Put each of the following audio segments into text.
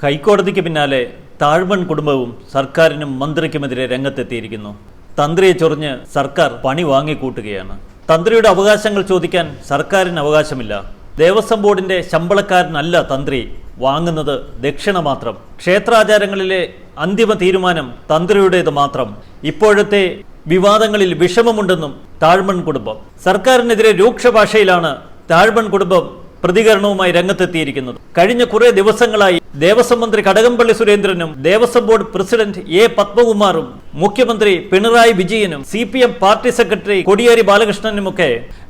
ഹൈക്കോടതിക്ക് പിന്നാലെ താഴ്വൺ കുടുംബവും സർക്കാരിനും മന്ത്രിക്കുമെതിരെ രംഗത്തെത്തിയിരിക്കുന്നു. തന്ത്രിയെ ചൊറിഞ്ഞ് സർക്കാർ പണി വാങ്ങിക്കൂട്ടുകയാണ്. തന്ത്രിയുടെ അവകാശങ്ങൾ ചോദിക്കാൻ സർക്കാരിന് അവകാശമില്ല. ദേവസ്വം ബോർഡിന്റെ ശമ്പളക്കാരനല്ല തന്ത്രി. വാങ്ങുന്നത് ദക്ഷിണ മാത്രം. ക്ഷേത്രാചാരങ്ങളിലെ അന്തിമ തീരുമാനം തന്ത്രിയുടേത് മാത്രം. ഇപ്പോഴത്തെ വിവാദങ്ങളിൽ വിഷമമുണ്ടെന്നും താഴ്മൺ കുടുംബം. സർക്കാരിനെതിരെ രൂക്ഷ ഭാഷയിലാണ് താഴ്മൺ കുടുംബം പ്രതികരണവുമായി രംഗത്തെത്തിയിരിക്കുന്നത്. കഴിഞ്ഞ കുറെ ദിവസങ്ങളായി ദേവസ്വം മന്ത്രി കടകംപള്ളി സുരേന്ദ്രനും ദേവസ്വം ബോർഡ് പ്രസിഡന്റ് എ പത്മകുമാറും മുഖ്യമന്ത്രി പിണറായി വിജയനും C P M party secretary Kodiyeri ബാലകൃഷ്ണനുമൊക്കെ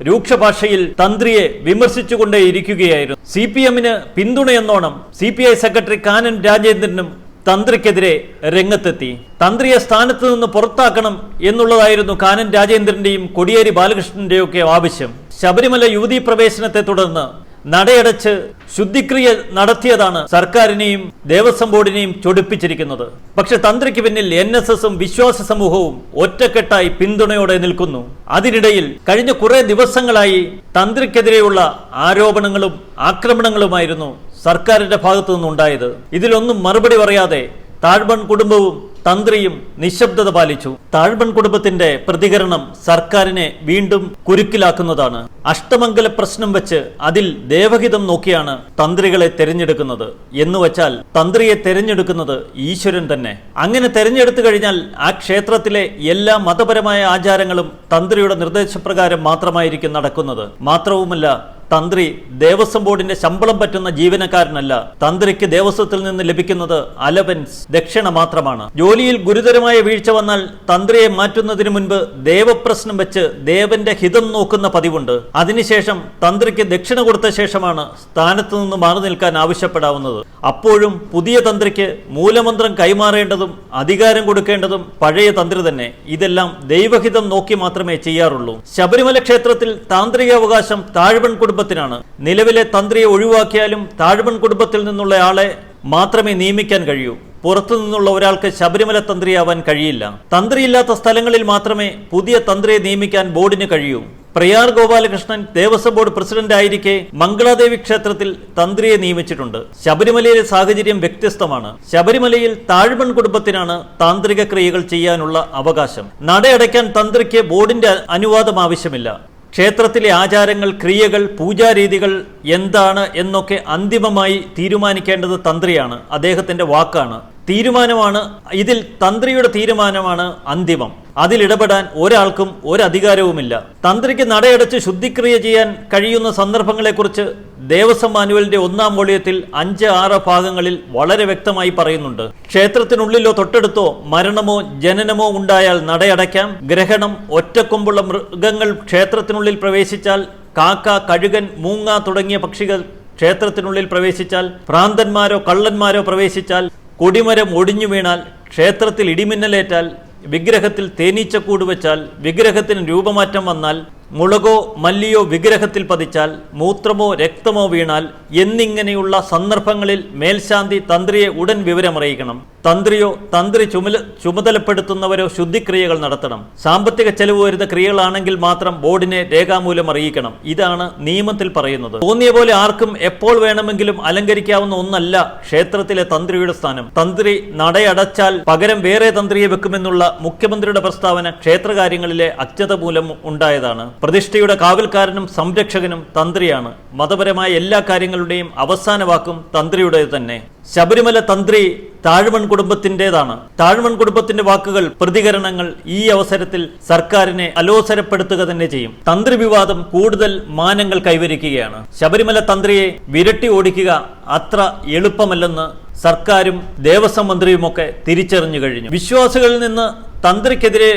രൂക്ഷ ഭാഷയിൽ തന്ത്രിയെ വിമർശിച്ചുകൊണ്ടേയിരിക്കുകയായിരുന്നു. സി പി എമ്മിന് പിന്തുണയെന്നോണം C P I secretary Kanam രാജേന്ദ്രനും തന്ത്രിക്കെതിരെ രംഗത്തെത്തി. തന്ത്രിയെ സ്ഥാനത്ത് നിന്ന് പുറത്താക്കണം എന്നുള്ളതായിരുന്നു കാനൻ രാജേന്ദ്രന്റെയും കൊടിയേരി ബാലകൃഷ്ണന്റെയും ഒക്കെ ആവശ്യം. ശബരിമല യുവതീ പ്രവേശനത്തെ തുടർന്ന് നടയടച്ച് ശുദ്ധിക്രിയ നടത്തിയതാണ് സർക്കാരിനെയും ദേവസ്വം ബോർഡിനെയും ചൊടിപ്പിച്ചിരിക്കുന്നത്. പക്ഷെ തന്ത്രിക്ക് പിന്നിൽ എൻ എസ് എസും വിശ്വാസ സമൂഹവും ഒറ്റക്കെട്ടായി പിന്തുണയോടെ നിൽക്കുന്നു. അതിനിടയിൽ കഴിഞ്ഞ കുറെ ദിവസങ്ങളായി തന്ത്രിക്കെതിരെയുള്ള ആരോപണങ്ങളും ആക്രമണങ്ങളുമായിരുന്നു സർക്കാരിന്റെ ഭാഗത്തു നിന്നുണ്ടായത് ഇതിലൊന്നും മറുപടി പറയാതെ താഴ്മൺ കുടുംബവും തന്ത്രിയും നിശബ്ദത പാലിച്ചു. താഴ്മൺ കുടുംബത്തിന്റെ പ്രതികരണം സർക്കാരിനെ വീണ്ടും കുരുക്കിലാക്കുന്നതാണ്. അഷ്ടമംഗല പ്രശ്നം വെച്ച് അതിൽ ദേവഹിതം നോക്കിയാണ് തന്ത്രികളെ തെരഞ്ഞെടുക്കുന്നത്. എന്ന് വച്ചാൽ തന്ത്രിയെ തെരഞ്ഞെടുക്കുന്നത് ഈശ്വരൻ തന്നെ. അങ്ങനെ തെരഞ്ഞെടുത്തു കഴിഞ്ഞാൽ ആ ക്ഷേത്രത്തിലെ എല്ലാ മതപരമായ ആചാരങ്ങളും തന്ത്രിയുടെ നിർദ്ദേശപ്രകാരം മാത്രമായിരിക്കും നടക്കുന്നത്. മാത്രവുമല്ല തന്ത്രി ദേവസ്വം ബോർഡിന്റെ ശമ്പളം പറ്റുന്ന ജീവനക്കാരനല്ല. തന്ത്രിക്ക് ദേവസ്വത്തിൽ നിന്ന് ലഭിക്കുന്നത് അലവൻസ് ദക്ഷിണ മാത്രമാണ്. ജോലിയിൽ ഗുരുതരമായ വീഴ്ച വന്നാൽ തന്ത്രിയെ മാറ്റുന്നതിന് മുൻപ് ദേവപ്രശ്നം വെച്ച് ദേവന്റെ ഹിതം നോക്കുന്ന പതിവുണ്ട്. അതിനുശേഷം തന്ത്രിക്ക് ദക്ഷിണ കൊടുത്ത ശേഷമാണ് സ്ഥാനത്ത് നിന്ന് മാറി നിൽക്കാൻ ആവശ്യപ്പെടാവുന്നത്. അപ്പോഴും പുതിയ തന്ത്രിക്ക് മൂലമന്ത്രം കൈമാറേണ്ടതും അധികാരം കൊടുക്കേണ്ടതും പഴയ തന്ത്രി തന്നെ. ഇതെല്ലാം ദൈവഹിതം നോക്കി മാത്രമേ ചെയ്യാറുള്ളൂ. ശബരിമല ക്ഷേത്രത്തിൽ താന്ത്രികാവകാശം താഴ്വൺ കുടുംബത്തിനാണ്. നിലവിലെ തന്ത്രിയെ ഒഴിവാക്കിയാലും താഴ്വൺ കുടുംബത്തിൽ നിന്നുള്ള ആളെ മാത്രമേ നിയമിക്കാൻ കഴിയൂ. പുറത്തു നിന്നുള്ള ഒരാൾക്ക് ശബരിമല തന്ത്രിയാവാൻ കഴിയില്ല. തന്ത്രിയില്ലാത്ത സ്ഥലങ്ങളിൽ മാത്രമേ പുതിയ തന്ത്രിയെ നിയമിക്കാൻ ബോർഡിന് കഴിയൂ. പ്രയാർ ഗോപാലകൃഷ്ണൻ ദേവസ്വം ബോർഡ് പ്രസിഡന്റ് ആയിരിക്കെ മംഗളാദേവി ക്ഷേത്രത്തിൽ തന്ത്രിയെ നിയമിച്ചിട്ടുണ്ട്. ശബരിമലയിലെ സാഹചര്യം വ്യത്യസ്തമാണ്. ശബരിമലയിൽ താഴ്വൺ കുടുംബത്തിനാണ് താന്ത്രിക ക്രിയകൾ ചെയ്യാനുള്ള അവകാശം. നടയടയ്ക്കാൻ തന്ത്രിക്ക് ബോർഡിന്റെ അനുവാദം ആവശ്യമില്ല. ക്ഷേത്രത്തിലെ ആചാരങ്ങൾ ക്രിയകൾ പൂജാരീതികൾ എന്താണ് എന്നൊക്കെ അന്തിമമായി തീരുമാനിക്കേണ്ടത് തന്ത്രിയാണ്. അദ്ദേഹത്തിന്റെ വാക്കാണ്. തീരുമാനമാണ് ഇതിൽ തന്ത്രിയുടെ തീരുമാനമാണ് അന്തിമം. അതിലിടപെടാൻ ഒരാൾക്കും ഒരധികാരവുമില്ല തന്ത്രിക്ക് നടയടച്ച് ശുദ്ധിക്രിയ ചെയ്യാൻ കഴിയുന്ന സന്ദർഭങ്ങളെക്കുറിച്ച് ദേവസ്വം മാനുവലിന്റെ ഒന്നാം വോളിയത്തിൽ അഞ്ച് ആറ് ഭാഗങ്ങളിൽ വളരെ വ്യക്തമായി പറയുന്നുണ്ട്. ക്ഷേത്രത്തിനുള്ളിലോ തൊട്ടടുത്തോ മരണമോ ജനനമോ ഉണ്ടായാൽ നടയടയ്ക്കാം. ഗ്രഹണം ഒറ്റക്കൊമ്പുള്ള മൃഗങ്ങൾ ക്ഷേത്രത്തിനുള്ളിൽ പ്രവേശിച്ചാൽ കാക്ക കഴുകൻ മൂങ്ങ തുടങ്ങിയ പക്ഷികൾ ക്ഷേത്രത്തിനുള്ളിൽ പ്രവേശിച്ചാൽ ഭ്രാന്തന്മാരോ കള്ളന്മാരോ പ്രവേശിച്ചാൽ കൊടിമരം ഒടിഞ്ഞു വീണാൽ ക്ഷേത്രത്തിൽ ഇടിമിന്നലേറ്റാൽ വിഗ്രഹത്തിൽ തേനീച്ചക്കൂട് വെച്ചാൽ വിഗ്രഹത്തിന് രൂപമാറ്റം വന്നാൽ മുളകോ മല്ലിയോ വിഗ്രഹത്തിൽ പതിച്ചാൽ മൂത്രമോ രക്തമോ വീണാൽ എന്നിങ്ങനെയുള്ള സന്ദർഭങ്ങളിൽ മേൽശാന്തി തന്ത്രിയെ ഉടൻ വിവരമറിയിക്കണം. തന്ത്രിയോ തന്ത്രി ചുമല ചുമതലപ്പെടുത്തുന്നവരോ ശുദ്ധിക്രിയകൾ നടത്തണം. സാമ്പത്തിക ചെലവ് വരുന്ന ക്രിയകളാണെങ്കിൽ മാത്രം ബോർഡിനെ രേഖാമൂലം അറിയിക്കണം. ഇതാണ് നിയമത്തിൽ പറയുന്നത്. തോന്നിയ പോലെ ആർക്കും എപ്പോൾ വേണമെങ്കിലും അലങ്കരിക്കാവുന്ന ഒന്നല്ല ക്ഷേത്രത്തിലെ തന്ത്രിയുടെ സ്ഥാനം. തന്ത്രി നടയടച്ചാൽ പകരം വേറെ തന്ത്രിയെ വെക്കുമെന്നുള്ള മുഖ്യമന്ത്രിയുടെ പ്രസ്താവന ക്ഷേത്രകാര്യങ്ങളിലെ അജ്ഞത മൂലം ഉണ്ടായതാണ്. പ്രതിഷ്ഠയുടെ കാവൽക്കാരനും സംരക്ഷകനും തന്ത്രിയാണ്. മതപരമായ എല്ലാ കാര്യങ്ങളുടെയും അവസാന വാക്കും തന്ത്രിയുടെ തന്നെ. ശബരിമല തന്ത്രി താഴ്മൺ കുടുംബത്തിന്റെതാണ്. താഴ്മൺ കുടുംബത്തിന്റെ വാക്കുകൾ പ്രതികരണങ്ങൾ ഈ അവസരത്തിൽ സർക്കാരിനെ അലോസരപ്പെടുത്തുക തന്നെ ചെയ്യും. തന്ത്രി വിവാദം കൂടുതൽ മാനങ്ങൾ കൈവരിക്കുകയാണ്. ശബരിമല തന്ത്രിയെ വിരട്ടി ഓടിക്കുക അത്ര എളുപ്പമല്ലെന്ന് സർക്കാരും ദേവസ്വം മന്ത്രിയുമൊക്കെ തിരിച്ചറിഞ്ഞു കഴിഞ്ഞു. വിശ്വാസികളിൽ നിന്ന് തന്ത്രിക്കെതിരെ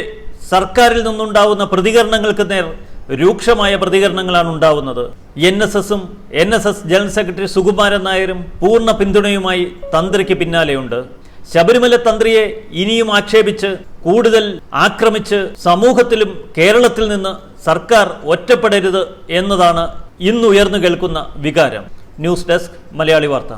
സർക്കാരിൽ നിന്നുണ്ടാവുന്ന പ്രതികരണങ്ങൾക്ക് നേർ രൂക്ഷമായ പ്രതികരണങ്ങളാണ് ഉണ്ടാവുന്നത്. എൻ എസ് എസും N S S general secretary Sukumaran നായരും പൂർണ പിന്തുണയുമായി തന്ത്രിക്ക് പിന്നാലെയുണ്ട്. ശബരിമല തന്ത്രിയെ ഇനിയും ആക്ഷേപിച്ച് കൂടുതൽ ആക്രമിച്ച് സമൂഹത്തിലും കേരളത്തിൽ നിന്ന് സർക്കാർ ഒറ്റപ്പെടരുത് എന്നതാണ് ഇന്നുയർന്നു കേൾക്കുന്ന വികാരം. ന്യൂസ് ഡെസ്ക് മലയാളി വാർത്ത.